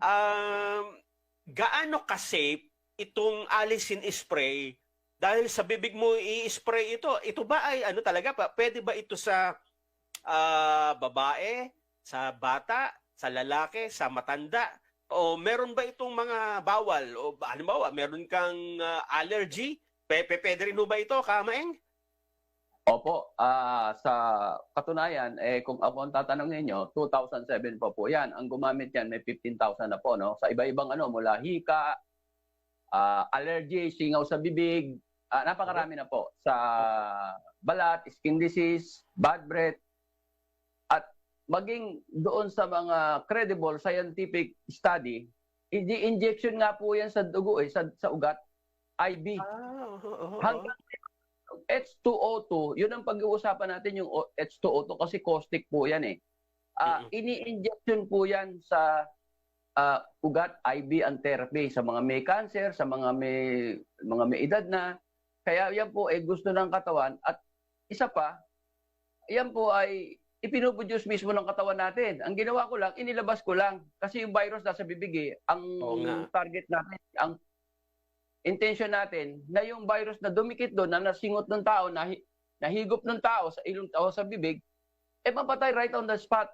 um, gaano ka-safe itong alisin spray dahil sa bibig mo i-spray ito? Ito ba ay ano talaga pa? Pwede ba ito sa ah, babae, sa bata, sa lalaki, sa matanda? O meron ba itong mga bawal? O ba- halimbawa, meron kang ah, allergy? Pepe, pwede rin ba ito, Kamaeng? Opo, ah sa katunayan, eh, kung ako ang tatanungin nyo, 2007 pa po yan. Ang gumamit yan, may 15,000 na po. No? Sa iba-ibang ano, mula hika, ah, allergy, singaw sa bibig, ah, napakarami na po. Sa balat, skin disease, bad breath, at maging doon sa mga credible scientific study, injection nga po yan sa dugo eh, sa, sa ugat, IB. Ah, oo, oo, oo. Hanggang H2O2, yun ang pag-uusapan natin yung O- H2O2 kasi caustic po yan eh. Ah, Mm-mm. ini-injection po yan sa ah, ugat IV and therapy sa mga may cancer, sa mga may mga may edad na. Kaya yan po ay gusto ng katawan at isa pa, yan po ay ipinuproduce mismo ng katawan natin. Ang ginawa ko lang, inilabas ko lang kasi yung virus nasa bibig eh. Ang Oo nga. target natin, ang intention natin na yung virus na dumikit doon, na nasingot ng tao, na nahigop ng tao sa ilong tao sa bibig, eh mapatay right on the spot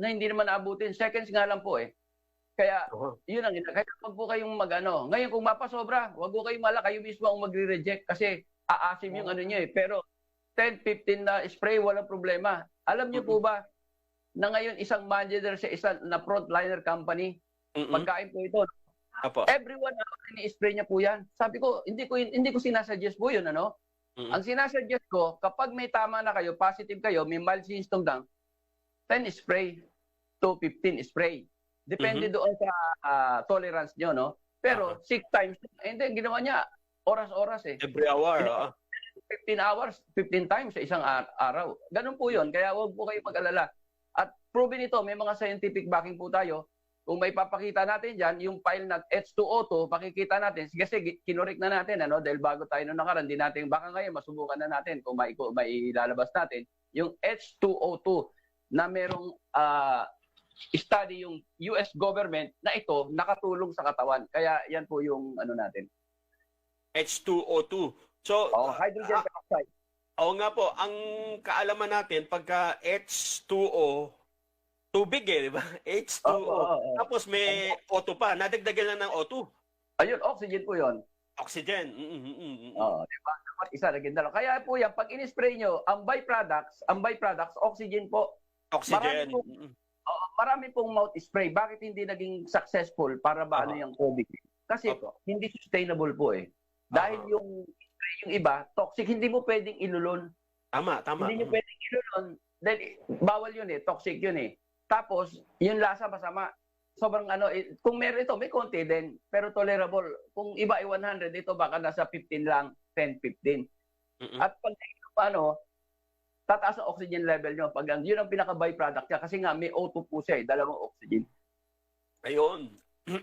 na hindi naman naabutin. Seconds nga lang po eh. Kaya Oo. yun ang ina. Kaya wag po kayong magano. Ngayon kung mapasobra, wag po kayong mala, kayo mismo ang magre-reject kasi aasim yung ano niyo eh. Pero 10, 15 na spray, walang problema. Alam niyo po ba na ngayon isang manager sa isang na frontliner company, Mm-mm. pagkain po ito, Apo. everyone hour ini-spray niya po yan. Sabi ko, hindi ko hindi ko sinasuggest po yun, ano? Mm-mm. Ang sinasuggest ko, kapag may tama na kayo, positive kayo, may mild symptom lang, 10 spray to 15 spray. Depende doon sa ah, tolerance nyo, no? Pero 6 times, eh, hindi, ginawa niya, oras-oras eh. Every hour. oo. 15 hours, 15 times sa isang ar- araw. Ganun po yun. Kaya huwag po kayo mag-alala. At proven ito, may mga scientific backing po tayo. Kung may papakita natin dyan, yung file na H2O2, pakikita natin. Kasi kinorek na natin, ano, dahil bago tayo nung nakaraan, di natin, baka ngayon masubukan na natin kung may, kung may ilalabas natin, yung H2O2 na merong ah, study yung US government na ito nakatulong sa katawan. Kaya yan po yung ano natin. H2O2. So, Oh, hydrogen ah, peroxide. Oo nga po, ang kaalaman natin pagka H2O, tubig eh, di ba? H2O. Oo, oo, oo. Tapos may O2 pa, nadagdagan lang ng O2. Ayun, oxygen po yon. Oxygen. Mm, mm, mm, mm. Oo, di ba? Isa lagyan dalawa. Kaya po yan, pag in-spray nyo, ang byproducts, ang byproducts, oxygen po. Oxygen. Marami po- mm. Oo, marami pong mouth spray. Bakit hindi naging successful para ba ano Aha. yung COVID? Kasi Opo. hindi sustainable po eh. Dahil Aha. yung spray yung iba, toxic, hindi mo pwedeng ilulon. Tama, tama. Hindi nyo pwedeng ilulon. Dahil bawal yun eh, toxic yun eh. Tapos, yung lasa masama. Sobrang ano, eh, kung meron ito, may konti din, pero tolerable. Kung iba ay 100, ito baka nasa 15 lang, 10, 15. Mm, mm. At pag paano, tataas ang oxygen level nyo. Pag yun ang pinaka byproduct niya kasi nga may O2 po siya eh, dalawang oxygen. Ayun.